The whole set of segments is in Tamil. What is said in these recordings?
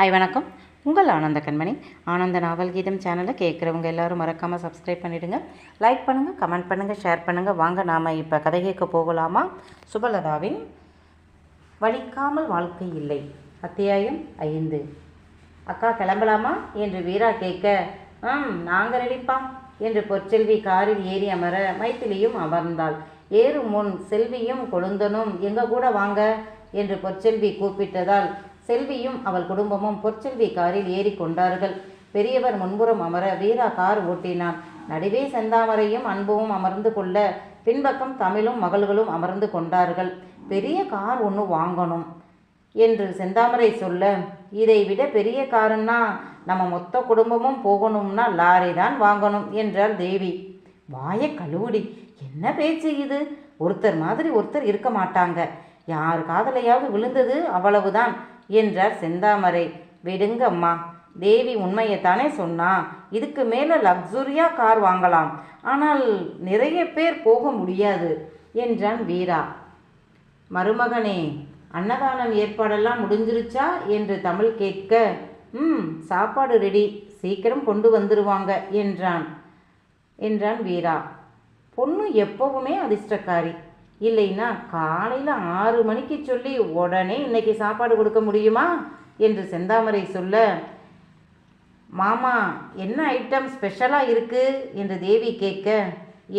ஹாய் வணக்கம். உங்கள் ஆனந்த கண்மணி. ஆனந்த நாவல் கீதம் சேனலை கேட்குறவங்க எல்லோரும் மறக்காமல் சப்ஸ்கிரைப் பண்ணிவிடுங்க லைக் பண்ணுங்கள் கமெண்ட் பண்ணுங்கள் ஷேர் பண்ணுங்கள் வாங்க நாம் இப்போ கதை கேட்க போகலாமா? சுபலதாவின் வலிக்காமல் வாழ்க்கை இல்லை. அத்தியாயம் ஐந்து. அக்கா கிளம்பலாமா? என்று வீரா கேட்க ம் நாங்கள் ரெடிப்பா என்று பொற்செல்வி காரில் ஏறி அமர மைத்திலியும் அமர்ந்தாள். ஏறும் முன் செல்வியும் கொழுந்தனும் எங்கள் கூட வாங்க? என்று பொற்செல்வி கூப்பிட்டதால் செல்வியும் அவள் குடும்பமும் பொற்செல்வி காரில் ஏறி கொண்டார்கள். பெரியவர் முன்புறம் அமர வீரா கார் ஓட்டினான். நடுவே செந்தாமரையும் அன்பும் அமர்ந்து கொள்ள பின்பக்கம் தமிழும் மகள்களும் அமர்ந்து கொண்டார்கள். பெரிய கார் ஒன்று வாங்கணும் என்று செந்தாமரை சொல்ல இதை விட பெரிய காருன்னா நம்ம மொத்த குடும்பமும் போகணும்னா லாரி தான் வாங்கணும் என்றாள் தேவி. வாய கழுவுடி என்ன பேச்சு இது? ஒருத்தர் மாதிரி ஒருத்தர் இருக்க மாட்டாங்க. யார் காதலையாவது விழுந்தது அவ்வளவுதான். என்றார் செந்தாமரை. விடுங்கம்மா தேவி உண்மையைத்தானே சொன்னா இதுக்கு மேலே லக்ஸுரியா கார் வாங்கலாம். ஆனால் நிறைய பேர் போக முடியாது என்றான் வீரா. மருமகனே அன்னதானம் ஏற்பாடெல்லாம் முடிஞ்சிருச்சா? என்று தமிழ் கேட்க ம் சாப்பாடு ரெடி சீக்கிரம் கொண்டு வந்துருவாங்க என்றான். என்றான் வீரா. பொண்ணு எப்பவுமே அதிர்ஷ்டக்காரி. இல்லைன்னா காலையில் ஆறு மணிக்கு சொல்லி உடனே இன்னைக்கு சாப்பாடு கொடுக்க முடியுமா? என்று செந்தாமரை சொல்ல மாமா என்ன ஐட்டம் ஸ்பெஷலாக இருக்குது என்று தேவி கேட்க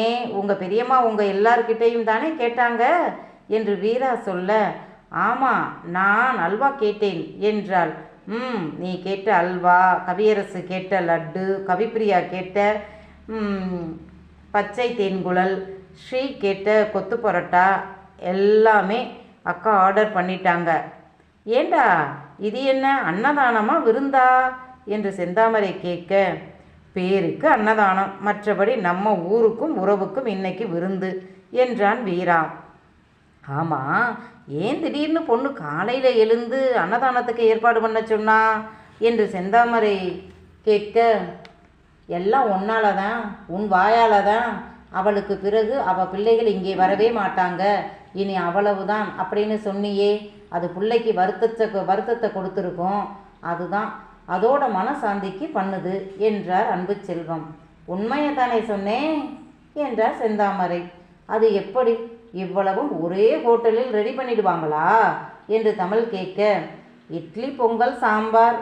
ஏன் உங்கள் பெரியம்மா உங்கள் எல்லார்கிட்டையும் தானே கேட்டாங்க? என்று வீரா சொல்ல ஆமாம் நான் அல்வா கேட்டேன். என்றாள். ம் நீ கேட்ட அல்வா கவியரசு கேட்ட லட்டு கவிப்பிரியா கேட்ட பச்சை தேன்குழல் ஸ்ரீ கேட்ட கொத்து பரோட்டா எல்லாமே அக்கா ஆர்டர் பண்ணிட்டாங்க. ஏண்டா இது என்ன அன்னதானமா விருந்தா? என்று செந்தாமரை கேட்க பேருக்கு அன்னதானம் மற்றபடி நம்ம ஊருக்கும் உறவுக்கும் இன்னைக்கு விருந்து என்றான் வீரா. ஆமாம் ஏன் திடீர்னு பொண்ணு காலையில் எழுந்து அன்னதானத்துக்கு ஏற்பாடு பண்ண சொன்னா? என்று செந்தாமரை கேட்க எல்லாம் உன்னால தான் உன் வாயால தான் அவளுக்கு பிறகு அவள் பிள்ளைகள் இங்கே வரவே மாட்டாங்க. இனி அவ்வளவுதான் அப்படின்னு சொன்னியே. அது பிள்ளைக்கு வருத்தத்தை வருத்தத்தை கொடுத்துருக்கோம். அதுதான். அதோட மனசாந்திக்கு பண்ணுது என்றார் அன்பு செல்வம். உண்மையை தானே சொன்னேன் என்றார் செந்தாமரை. அது எப்படி? இவ்வளவும் ஒரே ஹோட்டலில் ரெடி பண்ணிடுவாங்களா? என்று தமிழ் கேட்க இட்லி பொங்கல் சாம்பார்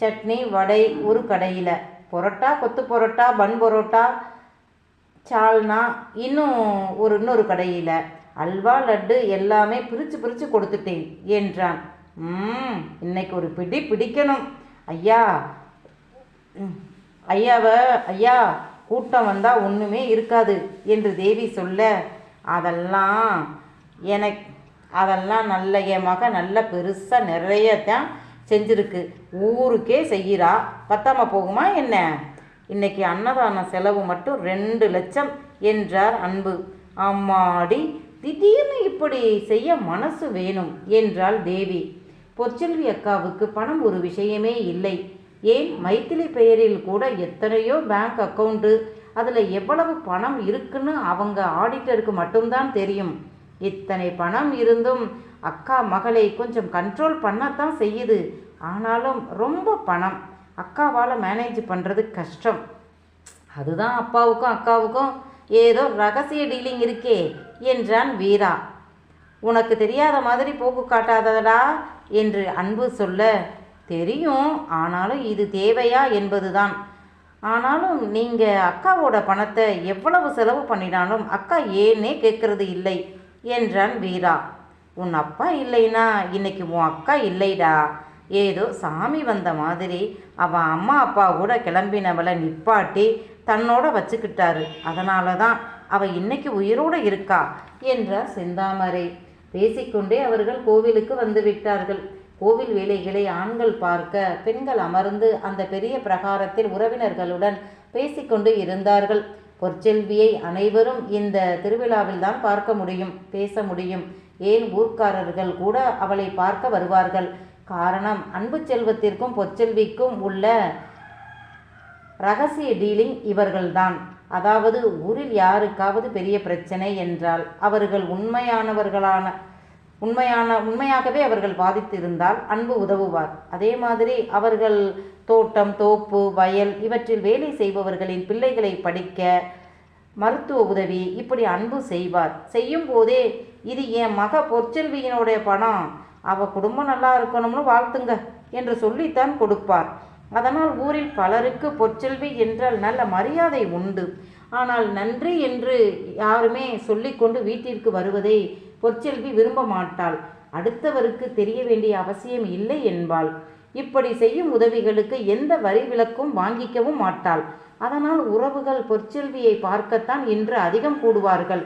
சட்னி வடை ஒரு கடையில். பொரோட்டா கொத்து பரோட்டா பன் பொரோட்டா சால்னா இன்னும் ஒரு இன்னொரு கடையில். அல்வா லட்டு எல்லாமே பிரித்து பிரித்து கொடுத்துட்டேன் என்றான். ம் இன்னைக்கு ஒரு பிடி பிடிக்கணும். ஐயா ஐயாவை ஐயாவ ஐயா கூட்டம் வந்தால் ஒன்றுமே இருக்காது என்று தேவி சொல்ல அதெல்லாம் எனக்கு அதெல்லாம் நல்ல என் மக நல்ல பெருசாக நிறைய தான் செஞ்சுருக்கு. ஊருக்கே செய்கிறா பத்தாமல் போகுமா என்ன? இன்னைக்கு அன்னதான செலவு மட்டும் ரெண்டு லட்சம் என்றார் அன்பு. அம்மாடி திடீர்னு இப்படி செய்ய மனசு வேணும் என்றாள் தேவி. பொற்செல்வி அக்காவுக்கு பணம் ஒரு விஷயமே இல்லை. ஏன்? மைத்திலி பெயரில் கூட எத்தனையோ பேங்க் அக்கவுண்ட்டு அதில் எவ்வளவு பணம் இருக்குன்னு அவங்க ஆடிட்டருக்கு மட்டும்தான் தெரியும். இத்தனை பணம் இருந்தும் அக்கா மகளை கொஞ்சம் கண்ட்ரோல் பண்ணத்தான் செய்யுது. ஆனாலும் ரொம்ப பணம். அக்காவால் மேனேஜ் பண்ணுறது கஷ்டம். அதுதான் அப்பாவுக்கும் அக்காவுக்கும் ஏதோ ரகசிய டீலிங் இருக்கே என்றான் வீரா. உனக்கு தெரியாத மாதிரி போக்கு காட்டாதடா என்று அன்பு சொல்ல தெரியும் ஆனாலும் இது தேவையா என்பதுதான். ஆனாலும் நீங்கள் அக்காவோட பணத்தை எவ்வளவு செலவு பண்ணினாலும் அக்கா ஏனே கேட்கறது இல்லை என்றான் வீரா. உன் அப்பா இல்லைனா இன்னைக்கு உன் அக்கா இல்லைடா ஏதோ சாமி வந்த மாதிரி அவன் அம்மா அப்பா கூட கிளம்பினவளை நிப்பாட்டி தன்னோட வச்சுக்கிட்டாரு. அதனால தான் அவள் இன்னைக்கு உயிரோடு இருக்கா என்றார் செந்தாமரை. பேசிக்கொண்டே அவர்கள் கோவிலுக்கு வந்து விட்டார்கள். கோவில் வேலைகளை ஆண்கள் பார்க்க பெண்கள் அமர்ந்து அந்த பெரிய பிரகாரத்தில் உறவினர்களுடன் பேசிக்கொண்டு இருந்தார்கள். பொற்செல்வியை அனைவரும் இந்த திருவிழாவில் தான் பார்க்க முடியும் பேச முடியும். ஏன் ஊர்க்காரர்கள் கூட அவளை பார்க்க வருவார்கள்? காரணம் அன்பு செல்வத்திற்கும் பொற்செல்விக்கும் உள்ள ரகசிய டீலிங் இவர்கள்தான். அதாவது ஊரில் யாருக்காவது பெரிய பிரச்சனை என்றால் அவர்கள் உண்மையானவர்களான உண்மையான உண்மையாகவே அவர்கள் பாதித்திருந்தால் அன்பு உதவுவார். அதே மாதிரி அவர்கள் தோட்டம் தோப்பு வயல் இவற்றில் வேலை செய்பவர்களின் பிள்ளைகளை படிக்க மருத்துவ உதவி இப்படி அன்பு செய்வார். செய்யும் போதே இது என் மக பொற்செல்வியினுடைய பணம். அவ குடும்பம் நல்லா இருக்கணும்னு வாழ்த்துங்க என்று சொல்லித்தான் கொடுப்பார். அதனால் ஊரில் பலருக்கு பொற்செல்வி என்றால் நல்ல மரியாதை உண்டு. ஆனால் நன்றி என்று யாருமே சொல்லிக்கொண்டு வீட்டிற்கு வருவதை பொற்செல்வி விரும்ப மாட்டாள். அடுத்தவருக்கு தெரிய வேண்டிய அவசியம் இல்லை என்பாள். இப்படி செய்யும் உதவிகளுக்கு எந்த வரி விலக்கும் வாங்கிக்கவும் மாட்டாள். அதனால் உறவுகள் பொற்செல்வியை பார்க்கத்தான் இன்று அதிகம் கூடுவார்கள்.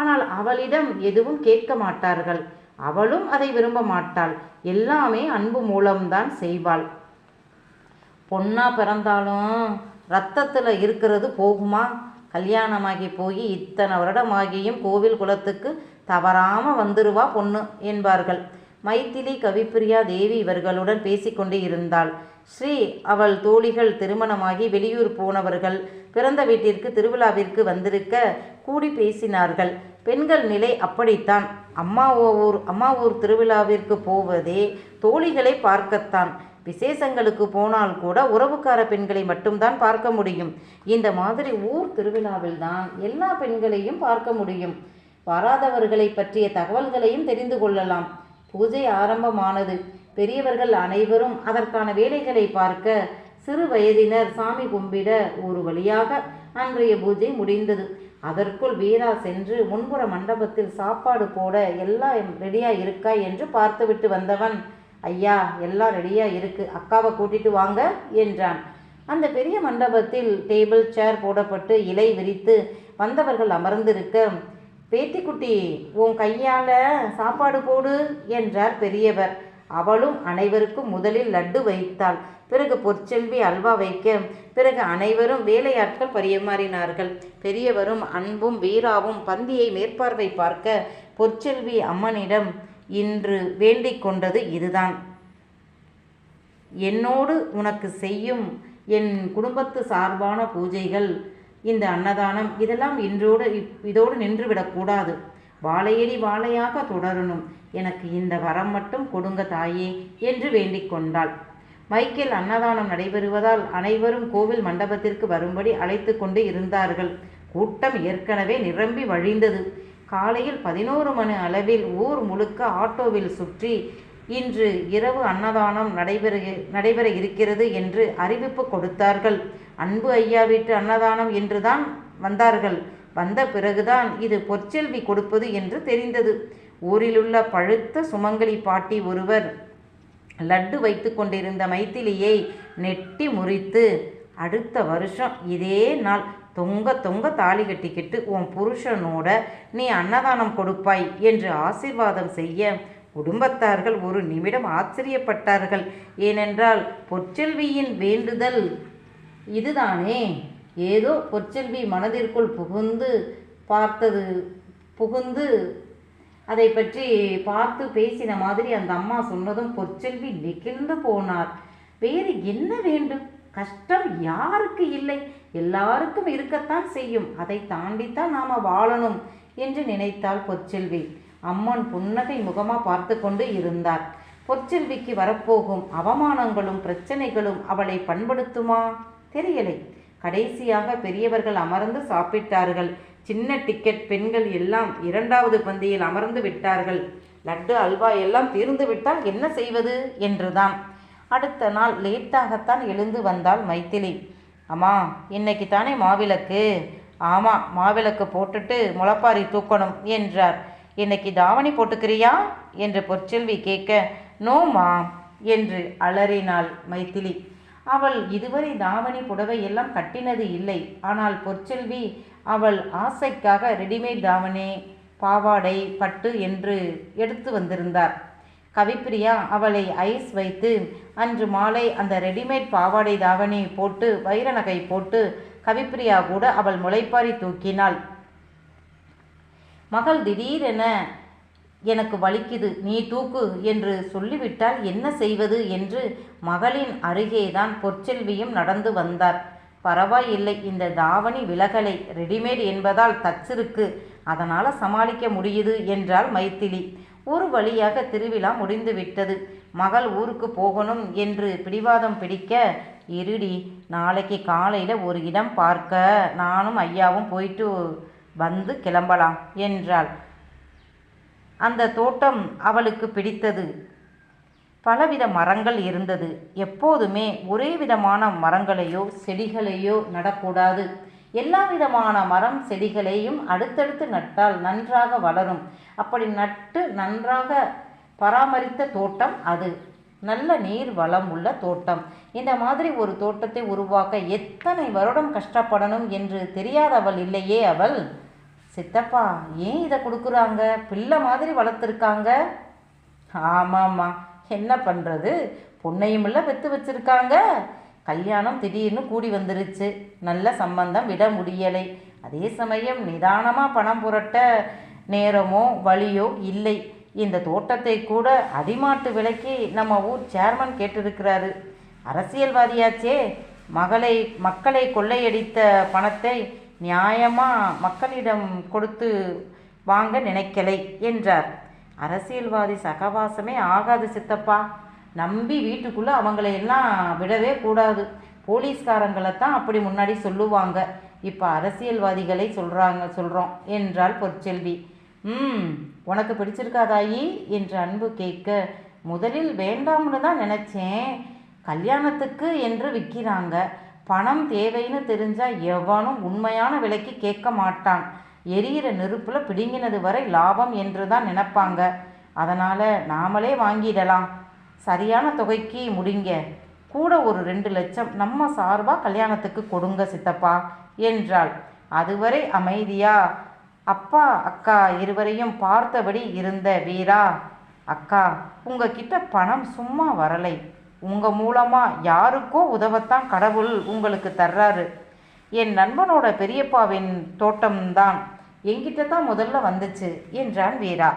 ஆனால் அவளிடம் எதுவும் கேட்க மாட்டார்கள். அவளும் அதை விரும்ப மாட்டாள். எல்லாமே அன்பு மூலம்தான் செய்வாள். பொண்ணா பிறந்தாலும் ரத்தத்தில் இருக்கிறது போகுமா? கல்யாணமாகி போய் இத்தனை வருடமாகியும் கோவில் குலத்துக்கு தவறாமல் வந்துருவா பொண்ணு என்பார்கள். மைத்திலி கவிப்பிரியா தேவி இவர்களுடன் பேசிக்கொண்டே இருந்தாள். ஸ்ரீ அவள் தோழிகள் திருமணமாகி வெளியூர் போனவர்கள் பிறந்த வீட்டிற்கு திருவிழாவிற்கு வந்திருக்க கூடி பேசினார்கள். பெண்கள் நிலை அப்படித்தான். அம்மா ஊர் அம்மா ஊர் திருவிழாவிற்கு போவதே தோழிகளை பார்க்கத்தான். விசேஷங்களுக்கு போனால் கூட உறவுக்கார பெண்களை மட்டும்தான் பார்க்க முடியும். இந்த மாதிரி ஊர் திருவிழாவில் தான் எல்லா பெண்களையும் பார்க்க முடியும். வராதவர்களை பற்றிய தகவல்களையும் தெரிந்து கொள்ளலாம். பூஜை ஆரம்பமானது. பெரியவர்கள் அனைவரும் அதற்கான வேலைகளை பார்க்க சிறு வயதினர் சாமி கும்பிட ஒரு வழியாக அன்றைய பூஜை முடிந்தது. அதற்குள் வீரா சென்று முன்புற மண்டபத்தில் சாப்பாடு போட எல்லாம் ரெடியா இருக்கா? என்று பார்த்துவிட்டு வந்தவன் ஐயா எல்லாம் ரெடியா இருக்கு. அக்காவை கூட்டிட்டு வாங்க என்றான். அந்த பெரிய மண்டபத்தில் டேபிள் சேர் போடப்பட்டு இலை விரித்து வந்தவர்கள் அமர்ந்திருக்க பேத்திக்குட்டி உன் கையால் சாப்பாடு போடு என்றார் பெரியவர். அவளும் அனைவருக்கும் முதலில் லட்டு வைத்தாள். பிறகு பொற்செல்வி அல்வா வைக்க பிறகு அனைவரும் வேலையாட்கள் பரிமாறினார்கள். பெரியவரும் அன்பும் வீராவும் பந்தியை மேற்பார்வை பார்க்க பொற்செல்வி அம்மனிடம் இன்று வேண்டிக் கொண்டது இதுதான். என்னோடு உனக்கு செய்யும் என் குடும்பத்து சார்பான பூஜைகள் இந்த அன்னதானம் இதெல்லாம் இன்றோடு இப்- இதோடு நின்றுவிடக்கூடாது வாழையடி வாழையாக தொடரணும். எனக்கு இந்த வரம் மட்டும் கொடுங்க தாயே என்று வேண்டிக் கொண்டாள். மைக்கேல் அன்னதானம் நடைபெறுவதால் அனைவரும் கோவில் மண்டபத்திற்கு வரும்படி அழைத்து கொண்டு இருந்தார்கள். கூட்டம் ஏற்கனவே நிரம்பி வழிந்தது. காலையில் பதினோரு மணி அளவில் ஊர் முழுக்க ஆட்டோவில் சுற்றி இன்று இரவு அன்னதானம் நடைபெற நடைபெற இருக்கிறது என்று அறிவிப்பு கொடுத்தார்கள். அன்பு ஐயா வீட்டு அன்னதானம் என்றுதான் வந்தார்கள். வந்த பிறகுதான் இது பொற்செல்வி கொடுப்பது என்று தெரிந்தது. ஊரிலுள்ள பழுத்த சுமங்கலி பாட்டி ஒருவர் லட்டு வைத்து கொண்டிருந்த மைத்திலியை நெட்டி முறித்து அடுத்த வருஷம் இதே நாள் தொங்க தொங்க தாலி கட்டிக்கிட்டு உன் புருஷனோட நீ அன்னதானம் கொடுப்பாய் என்று ஆசீர்வாதம் செய்ய குடும்பத்தார்கள் ஒரு நிமிடம் ஆச்சரியப்பட்டார்கள். ஏனென்றால் பொற்செல்வியின் வேண்டுதல் இதுதானே? ஏதோ பொற்செல்வி மனதிற்குள் புகுந்து பார்த்தது புகுந்து அதை பற்றி பார்த்து பேசின மாதிரி அந்த அம்மா சொன்னதும் பொற்செல்வி நெகிழ்ந்து போனார். வேறு என்ன வேண்டும்? கஷ்டம் யாருக்கு இல்லை? எல்லாருக்கும் இருக்கத்தான் செய்யும். அதை தாண்டித்தான் நாம் வாழணும் என்று நினைத்தாள் பொற்செல்வி. அம்மன் புன்னகை முகமாக பார்த்து கொண்டு இருந்தார். பொற்செல்விக்கு வரப்போகும் அவமானங்களும் பிரச்சனைகளும் அவளை பண்படுத்துமா? தெரியலை. கடைசியாக பெரியவர்கள் அமர்ந்து சாப்பிட்டார்கள். சின்ன டிக்கெட் பெண்கள் எல்லாம் இரண்டாவது பந்தியில் அமர்ந்து விட்டார்கள். லட்டு அல்வா எல்லாம் தீர்ந்து விட்டால் என்ன செய்வது? என்றுதான். அடுத்த நாள் லேட்டாகத்தான் எழுந்து வந்தாள் மைத்திலி. அம்மா இன்னைக்கு தானே மாவிளக்கு? ஆமாம் மாவிளக்கு போட்டுட்டு முளப்பாரி தூக்கணும் என்றார். இன்னைக்கு தாவணி போட்டுக்கிறியா? என்று பொற்செல்வி கேட்க நோமா என்று அலறினாள் மைத்திலி. அவள் இதுவரை தாவணி புடவை எல்லாம் கட்டினது இல்லை. ஆனால் பொற்செல்வி அவள் ஆசைக்காக ரெடிமேட் தாவணி பாவாடை பட்டு என்று எடுத்து வந்திருந்தார். கவிப்பிரியா அவளை ஐஸ் வைத்து அன்று மாலை அந்த ரெடிமேட் பாவாடை தாவணி போட்டு வைர நகை போட்டு கவிப்பிரியா கூட அவள் முளைப்பாரி தூக்கினாள். மகள் திடீரென எனக்கு வலிக்குது நீ தூக்கு என்று சொல்லிவிட்டால் என்ன செய்வது என்று மகளின் அருகேதான் பொற்செல்வியும் நடந்து வந்தார். பரவாயில்லை இந்த தாவணி விலகலை. ரெடிமேட் என்பதால் தச்சிருக்கு. அதனால் சமாளிக்க முடியுது என்றாள் மைத்திலி. ஒரு வழியாக திருவிழா முடிந்து விட்டது மகள் ஊருக்கு போகணும் என்று பிடிவாதம் பிடிக்க இருடி நாளைக்கு காலையில் ஒரு இடம் பார்க்க. நானும் ஐயாவும் போயிட்டு வந்து கிளம்பலாம் என்றாள். அந்த தோட்டம் அவளுக்கு பிடித்தது. பலவித மரங்கள் இருந்தது. எப்போதுமே ஒரே விதமான மரங்களையோ செடிகளையோ நடக்கூடாது. எல்லா விதமான மரம் செடிகளையும் அடுத்தடுத்து நட்டால் நன்றாக வளரும். அப்படி நட்டு நன்றாக பராமரித்த தோட்டம் அது. நல்ல நீர் வளம் உள்ள தோட்டம். இந்த மாதிரி ஒரு தோட்டத்தை உருவாக்க எத்தனை வருடம் கஷ்டப்படணும் என்று தெரியாதவள் இல்லையே அவள். சித்தப்பா ஏன் இதை கொடுக்குறாங்க? பிள்ளை மாதிரி வளர்த்துருக்காங்க. ஆமாம்மா. என்ன பண்ணுறது பொண்ணையும் இல்லை பெற்று வச்சுருக்காங்க. கல்யாணம் திடீர்னு கூடி வந்துருச்சு. நல்ல சம்பந்தம் விட முடியலை. அதே சமயம் நிதானமாக பணம் புரட்ட நேரமோ வழியோ இல்லை. இந்த தோட்டத்தை கூட அடிமாட்டு விலைக்கு நம்ம ஊர் சேர்மன் கேட்டிருக்கிறாரு. அரசியல்வாதியாச்சே. மகளை மக்களை கொள்ளையடித்த பணத்தை நியாயமாக மக்களிடம் கொடுத்து வாங்க நினைக்கலை என்றார். அரசியல்வாதி சகவாசமே ஆகாது சித்தப்பா. நம்பி வீட்டுக்குள்ளே அவங்கள எல்லாம் விடவே கூடாது. போலீஸ்காரங்களை தான் அப்படி முன்னாடி சொல்லுவாங்க. இப்போ அரசியல்வாதிகளை சொல்கிறாங்க சொல்கிறோம் என்றாள் பொற்செல்வி. ம் உனக்கு பிடிச்சிருக்காதாயி என்று அன்பு கேட்க முதலில் வேண்டாம்னு தான் நினச்சேன். கல்யாணத்துக்கு என்று விற்கிறாங்க. பணம் தேவைன்னு தெரிஞ்சால் எவனும் உண்மையான விலைக்கு கேட்க மாட்டான். எரியிற நெருப்பில் பிடுங்கினது வரை லாபம் என்று தான் நினைப்பாங்க. அதனால் நாமளே வாங்கிடலாம். சரியான தொகைக்கு முடிங்க. கூட ஒரு ரெண்டு லட்சம் நம்ம சார்பாக கல்யாணத்துக்கு கொடுங்க சித்தப்பா என்றாள். அதுவரை அமைதியா? அப்பா அக்கா இருவரையும் பார்த்தபடி இருந்த வீரா அக்கா உங்ககிட்ட பணம் சும்மா வரலை. உங்கள் மூலமாக யாருக்கோ உதவத்தான் கடவுள் உங்களுக்கு தர்றாரு. என் நண்பனோட பெரியப்பாவின் தோட்டம்தான். என்கிட்ட தான் முதல்ல வந்துச்சு என்றான் வீரா.